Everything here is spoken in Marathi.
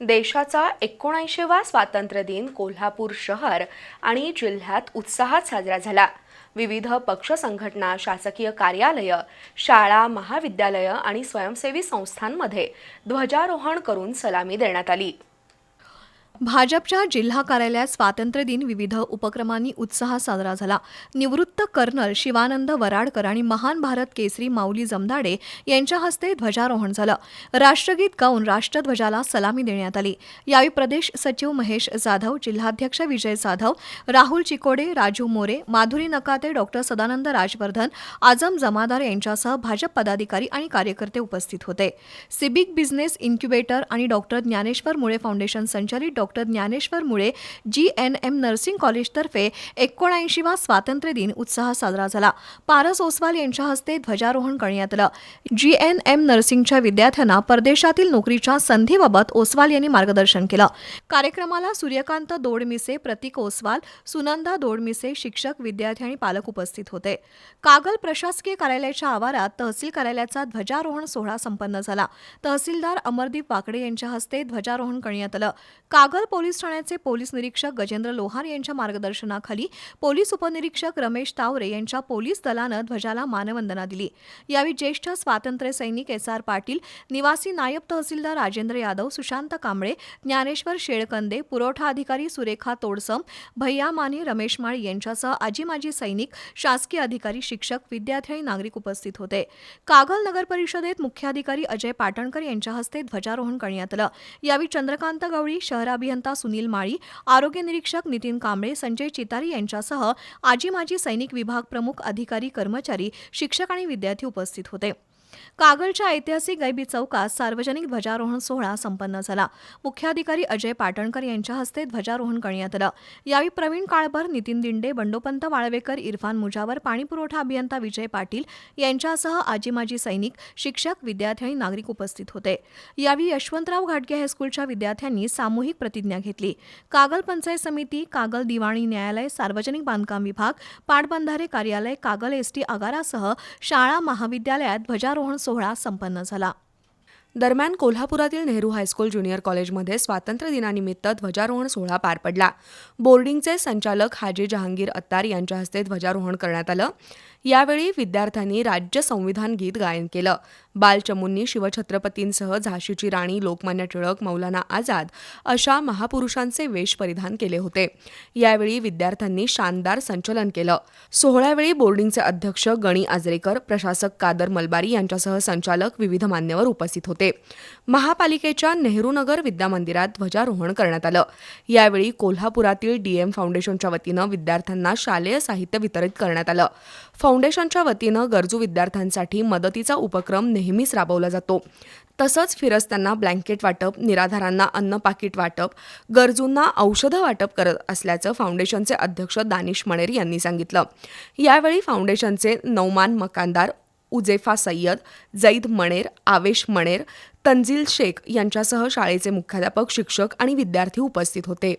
देशाचा एकोणऐंशीवा स्वातंत्र्य दिन कोल्हापूर शहर आणि जिल्ह्यात उत्साहात साजरा झाला. विविध पक्ष संघटना शासकीय कार्यालय शाळा महाविद्यालयं आणि स्वयंसेवी संस्थांमध्ये ध्वजारोहण करून सलामी देण्यात आली. भाजपच्या जिल्हा कार्यालयात स्वातंत्र्य दिन विविध उपक्रमांनी उत्साहात साजरा झाला. निवृत्त कर्नल शिवानंद वराडकर आणि महान भारत केसरी माऊली जमदाडे यांच्या हस्ते ध्वजारोहण झालं. राष्ट्रगीत गाऊन राष्ट्रध्वजाला सलामी देण्यात आली. यावेळी प्रदेश सचिव महेश जाधव जिल्हाध्यक्ष विजय जाधव राहुल चिकोडे राजू मोरे माधुरी नकाते डॉक्टर सदानंद राजवर्धन आजम जमादार यांच्यासह भाजप पदाधिकारी आणि कार्यकर्ते उपस्थित होते. सिबिक बिझनेस इन्क्युबेटर आणि डॉक्टर ज्ञानेश्वर मुळे फाउंडेशन संचालित डॉ. Doctor Dnyaneshwar Mule G N M nursing कॉलेजतर्फे एकोणऐंशीवा स्वातंत्र्य दिन उत्साहात साजरा झाला. पारस ओसवाल यांच्या हस्ते ध्वजारोहण करण्यात आलं. जी एन एम नर्सिंगच्या विद्यार्थ्यांना परदेशातील नोकरीच्या संधीबाबत ओसवाल यांनी मार्गदर्शन केलं. कार्यक्रमाला सूर्यकांत दोडमिसे प्रतीक ओसवाल सुनंदा दोडमिसे शिक्षक विद्यार्थी आणि पालक उपस्थित होते. कागल प्रशासकीय कार्यालयाच्या आवारात तहसील कार्यालयाचा ध्वजारोहण सोहळा संपन्न झाला. तहसीलदार अमरदीप वाकडे यांच्या हस्ते ध्वजारोहण करण्यात आलं. कागल पोलीस ठाण्याचे पोलीस निरीक्षक गजेंद्र लोहार यांच्या मार्गदर्शनाखाली पोलीस उपनिरीक्षक रमेश तावरे यांच्या पोलीस दलानं ध्वजाला मानवंदना दिली. यावेळी ज्येष्ठ स्वातंत्र्य सैनिक एस आर पाटील निवासी नायब तहसीलदार राजेंद्र यादव सुशांत कांबळे ज्ञानेश्वर शेळकंदे पुरवठा अधिकारी सुरेखा तोडसम भैया माने रमेश माळी यांच्यासह आजी माजी सैनिक शासकीय अधिकारी शिक्षक विद्यार्थी आणि नागरिक उपस्थित होते. कागल नगर परिषदेत मुख्याधिकारी अजय पाटणकर यांच्या हस्ते ध्वजारोहण करण्यात आलं. यावेळी चंद्रकांत गवळी शहराभि अभियंता सुनील माळी आरोग्य निरीक्षक नितीन कांबळे संजय चितारी यांच्यासह आजी माजी सैनिक विभाग प्रमुख अधिकारी कर्मचारी शिक्षक आणि विद्यार्थी उपस्थित होते. कागलच्या ऐतिहासिक गैबी चौकात सार्वजनिक ध्वजारोहण सोहळा संपन्न झाला. मुख्याधिकारी अजय पाटणकर यांच्या हस्ते ध्वजारोहण करण्यात आलं. यावेळी प्रवीण काळभर नितीन दिंडे बंडोपंत वाळवेकर इरफान मुजावर पाणीपुरवठा अभियंता विजय पाटील यांच्यासह आजी माजी सैनिक शिक्षक विद्यार्थी आणि नागरिक उपस्थित होते. यावेळी यशवंतराव घाटगे हायस्कूलच्या विद्यार्थ्यांनी सामूहिक प्रतिज्ञा घेतली. कागल पंचायत समिती कागल दिवाणी न्यायालय सार्वजनिक बांधकाम विभाग पाटबंधारे कार्यालय कागल एसटी आगारासह शाळा महाविद्यालयात ध्वजारोहण सोहळा संपन्न झाला. दरम्यान कोल्हापुरातील नेहरू हायस्कूल ज्युनियर कॉलेजमध्ये स्वातंत्र्य दिनानिमित्त ध्वजारोहण सोहळा पार पडला. बोर्डिंगचे संचालक हाजी जहांगीर अत्तार यांच्या हस्ते ध्वजारोहण करण्यात आलं. यावेळी विद्यार्थ्यांनी राज्य संविधान गीत गायन केलं. बालचमूंनी शिवछत्रपतींसह झाशीची राणी लोकमान्य टिळक मौलाना आझाद अशा महापुरुषांचे वेश परिधान केले होते. यावेळी विद्यार्थ्यांनी शानदार संचलन केलं. सोहळ्यावेळी बोर्डिंगचे अध्यक्ष गणी आजरेकर प्रशासक कादर मलबारी यांच्यासह संचालक विविध मान्यवर उपस्थित होते. महापालिकेच्या नेहरूनगर विद्यामंदिरात ध्वजारोहण करण्यात आलं. यावेळी कोल्हापुरातील डीएम फाउंडेशनच्या वतीनं विद्यार्थ्यांना शालेय साहित्य वितरित करण्यात आलं. फाउंडेशनच्या वतीनं गरजू विद्यार्थ्यांसाठी मदतीचा उपक्रम नेहमीच राबवला जातो. तसंच फिरस्त्यांना ब्लँकेट वाटप निराधारांना अन्न पाकिट वाटप गरजूंना औषधं वाटप करत असल्याचं फाउंडेशनचे अध्यक्ष दानिश मणेर यांनी सांगितलं. यावेळी फाउंडेशनचे नौमान मकानदार उजेफा सय्यद जैद मणेर आवेश मणेर तंजील शेख यांच्यासह शाळेचे मुख्याध्यापक शिक्षक आणि विद्यार्थी उपस्थित होते.